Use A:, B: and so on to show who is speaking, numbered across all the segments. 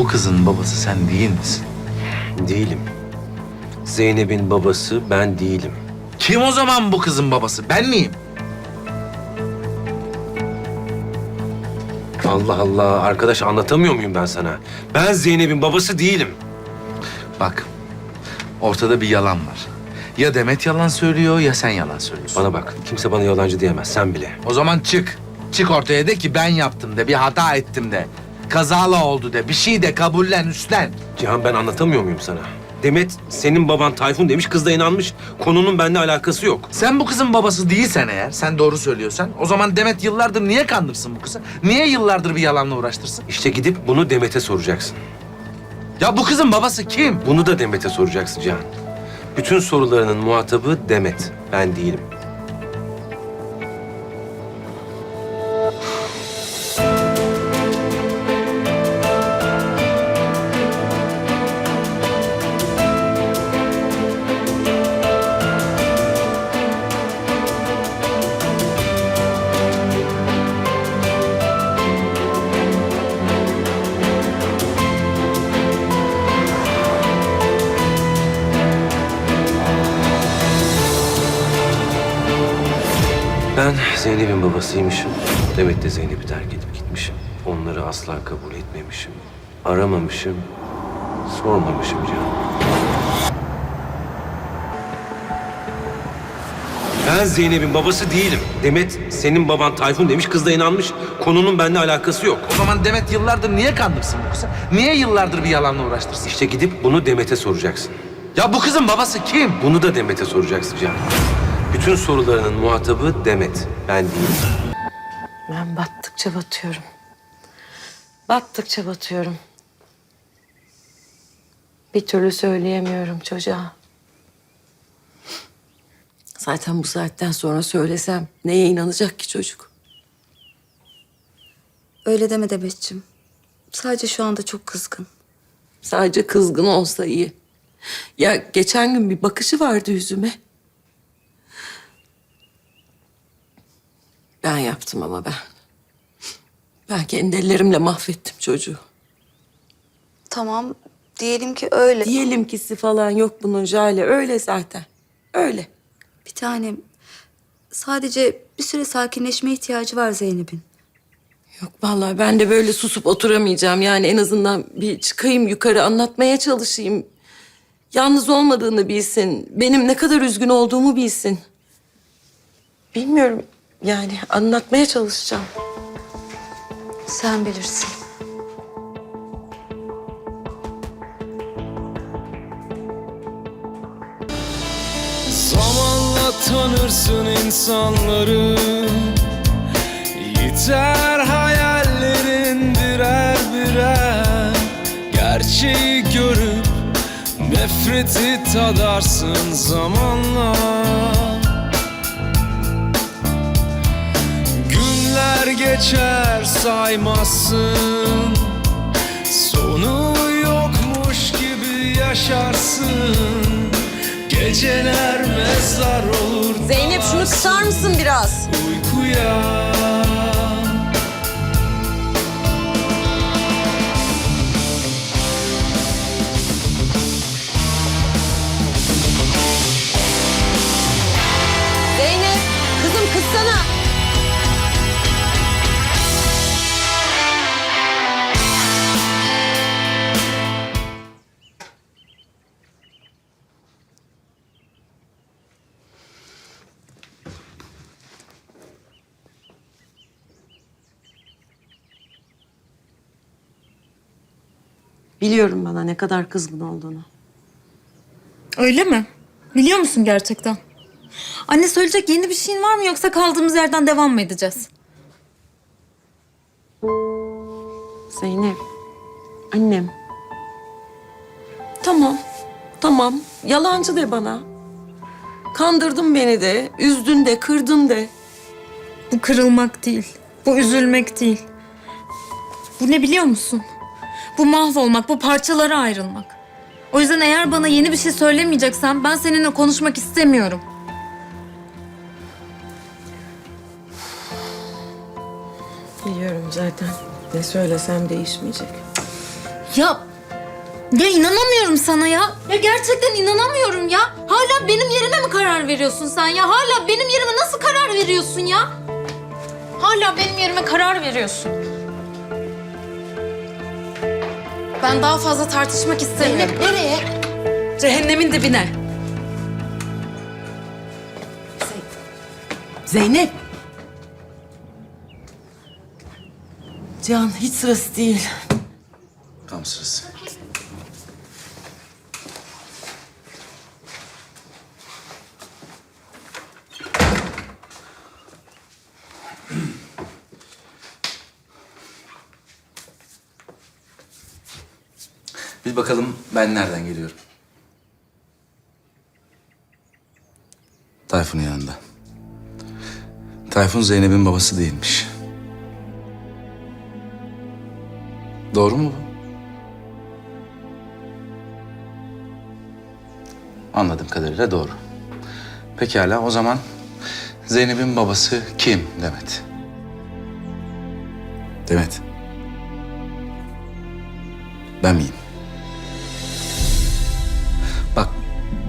A: Bu kızın babası sen değil misin?
B: Değilim. Zeynep'in babası ben değilim.
A: Kim o zaman bu kızın babası? Ben miyim?
B: Allah Allah arkadaş anlatamıyor muyum ben sana? Ben Zeynep'in babası değilim.
A: Bak, ortada bir yalan var. Ya Demet yalan söylüyor ya sen yalan söylüyorsun.
B: Bana bak kimse bana yalancı diyemez sen bile.
A: O zaman çık. Çık ortaya de ki ben yaptım de, bir hata ettim de. Kazala oldu de, bir şey de kabullen, üstlen.
B: Cihan ben anlatamıyor muyum sana? Demet senin baban Tayfun demiş kız da inanmış. Konunun benimle alakası yok.
A: Sen bu kızın babası değilsen eğer, sen doğru söylüyorsan... ...o zaman Demet yıllardır niye kandırsın bu kızı? Niye yıllardır bir yalanla uğraştırsın?
B: İşte gidip bunu Demet'e soracaksın.
A: Ya bu kızın babası kim?
B: Bunu da Demet'e soracaksın Cihan. Bütün sorularının muhatabı Demet. Ben değilim. Ben Zeynep'in babasıymışım. Demet de Zeynep'i terk edip gitmişim. Onları asla kabul etmemişim. Aramamışım. Sormamışım Cihan. Ben Zeynep'in babası değilim. Demet senin baban Tayfun demiş kız da inanmış. Konunun benimle alakası yok.
A: O zaman Demet yıllardır niye kandırsın bu kızı? Niye yıllardır bir yalanla uğraştırsın?
B: İşte gidip bunu Demet'e soracaksın.
A: Ya bu kızın babası kim?
B: Bunu da Demet'e soracaksın Cihan. Bütün sorularının muhatabı Demet. Ben değilim.
C: Ben battıkça batıyorum. Battıkça batıyorum. Bir türlü söyleyemiyorum çocuğa. Zaten bu saatten sonra söylesem neye inanacak ki çocuk?
D: Öyle deme Demetciğim. Sadece şu anda çok kızgın.
C: Sadece kızgın olsa iyi. Ya geçen gün bir bakışı vardı yüzüme. Ben yaptım ama ben. Ben kendi ellerimle mahvettim çocuğu.
D: Tamam, diyelim ki öyle.
C: Diyelim kisi falan yok bunun Jale. Öyle zaten. Öyle.
D: Bir tanem, sadece bir süre sakinleşmeye ihtiyacı var Zeynep'in.
C: Yok vallahi ben de böyle susup oturamayacağım. Yani en azından bir çıkayım yukarı anlatmaya çalışayım. Yalnız olmadığını bilsin. Benim ne kadar üzgün olduğumu bilsin. Bilmiyorum yani anlatmaya çalışacağım.
D: Sen bilirsin.
E: Zamanla tanırsın insanları Yeter hayallerin birer birer Gerçeği görüp nefreti tadarsın zamanla geçer saymazsın. Sonu yokmuş gibi yaşarsın. Geceler mezar olur
C: Zeynep şunu kısar mısın biraz?
E: uykuya
C: Biliyorum bana ne kadar kızgın olduğunu.
F: Öyle mi? Biliyor musun gerçekten? Anne söyleyecek yeni bir şeyin var mı yoksa kaldığımız yerden devam mı edeceğiz?
C: Zeynep, annem. Tamam, tamam. Yalancı de bana. Kandırdın beni de, üzdün de, kırdın de.
F: Bu kırılmak değil. Bu üzülmek değil. Bu ne biliyor musun? Bu mahvolmak, bu parçalara ayrılmak. O yüzden eğer bana yeni bir şey söylemeyeceksen ben seninle konuşmak istemiyorum.
C: Biliyorum zaten. Ne söylesem değişmeyecek.
F: Ya ya inanamıyorum sana ya. Ya gerçekten inanamıyorum ya. Hala benim yerime mi karar veriyorsun sen ya? Hala benim yerime nasıl karar veriyorsun ya? Hala benim yerime karar veriyorsun. Ben daha fazla tartışmak istemiyorum.
C: Nereye?
F: Cehennemin dibine.
C: Zeynep. Can hiç sırası değil.
A: Tam sırası. Bil bakalım ben nereden geliyorum? Tayfun'un yanında. Tayfun Zeynep'in babası değilmiş. Doğru mu bu? Anladığım kadarıyla doğru. Pekala o zaman Zeynep'in babası kim Demet? Demet. Ben miyim?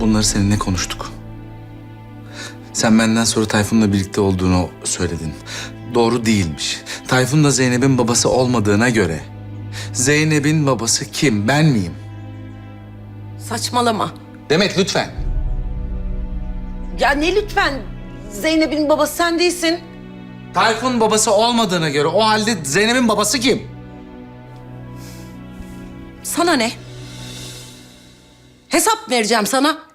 A: Bunları seninle konuştuk. Sen benden sonra Tayfun'la birlikte olduğunu söyledin. Doğru değilmiş. Tayfun da Zeynep'in babası olmadığına göre Zeynep'in babası kim? Ben miyim?
C: Saçmalama.
A: Demet lütfen.
C: Ya ne lütfen? Zeynep'in babası sen değilsin.
A: Tayfun babası olmadığına göre o halde Zeynep'in babası kim?
C: Sana ne? Hesap vereceğim sana.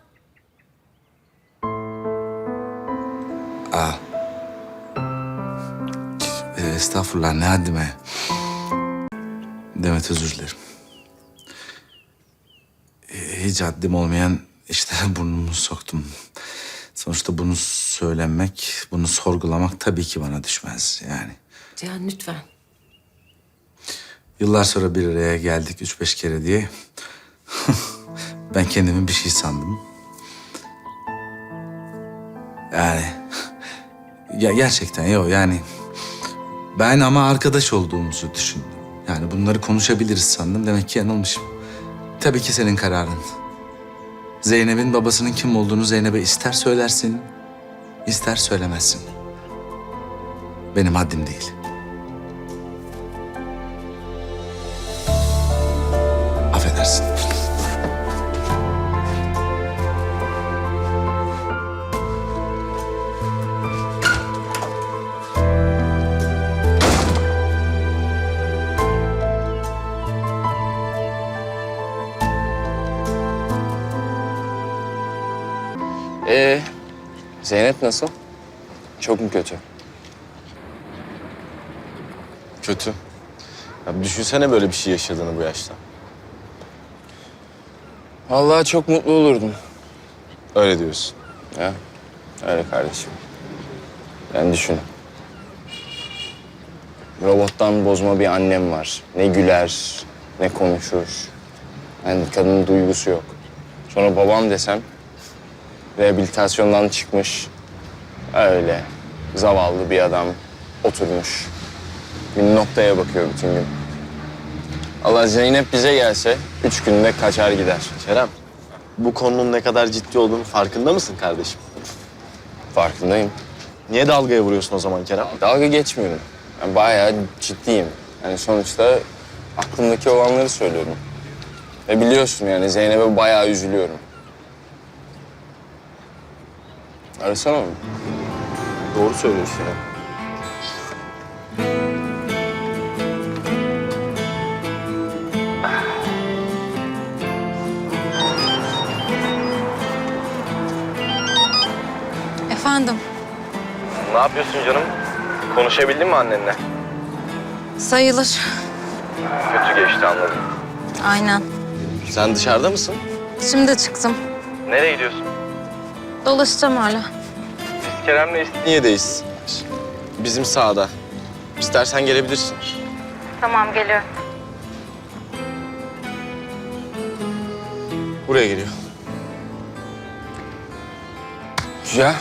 A: Ee, estağfurullah ne haddime. Demet özür dilerim. Ee, hiç haddim olmayan işte burnumu soktum. Sonuçta bunu söylemek, bunu sorgulamak tabii ki bana düşmez yani.
C: Cihan lütfen.
A: Yıllar sonra bir araya geldik üç beş kere diye. ben kendimi bir şey sandım. Yani ya gerçekten yok yani ben ama arkadaş olduğumuzu düşündüm. Yani bunları konuşabiliriz sandım. Demek ki yanılmışım. Tabii ki senin kararın. Zeynep'in babasının kim olduğunu Zeynep'e ister söylersin, ister söylemezsin. Benim haddim değil. Affedersin.
G: Ee, Zeynep nasıl? Çok mu kötü?
H: Kötü. Ya düşünsene böyle bir şey yaşadığını bu yaşta.
G: Vallahi çok mutlu olurdum.
H: Öyle diyorsun.
G: Ya, öyle kardeşim. Ben düşün. Robottan bozma bir annem var. Ne güler, ne konuşur. Yani kadının duygusu yok. Sonra babam desem, rehabilitasyondan çıkmış. Öyle zavallı bir adam oturmuş. Bir noktaya bakıyor bütün gün. Allah Zeynep bize gelse üç günde kaçar gider.
H: Kerem, bu konunun ne kadar ciddi olduğunu farkında mısın kardeşim?
G: Farkındayım.
H: Niye dalgaya vuruyorsun o zaman Kerem?
G: Dalga geçmiyorum. Ben bayağı ciddiyim. Yani sonuçta aklımdaki olanları söylüyorum. Ve biliyorsun yani Zeynep'e bayağı üzülüyorum. Arasana mı?
H: Doğru söylüyorsun ya.
F: Efendim,
G: Ne yapıyorsun canım? Konuşabildin mi annenle?
F: sayılır.
G: Kötü geçti anladım.
F: Aynen.
H: Sen dışarıda mısın?
F: Şimdi çıktım.
G: Nereye gidiyorsun?
F: Dolaşacağım hala.
G: Biz Kerem'le ist-
H: Niyedeyiz? Bizim sağda. İstersen gelebilirsin.
F: Tamam, geliyorum.
H: Buraya geliyor.
G: Güzel.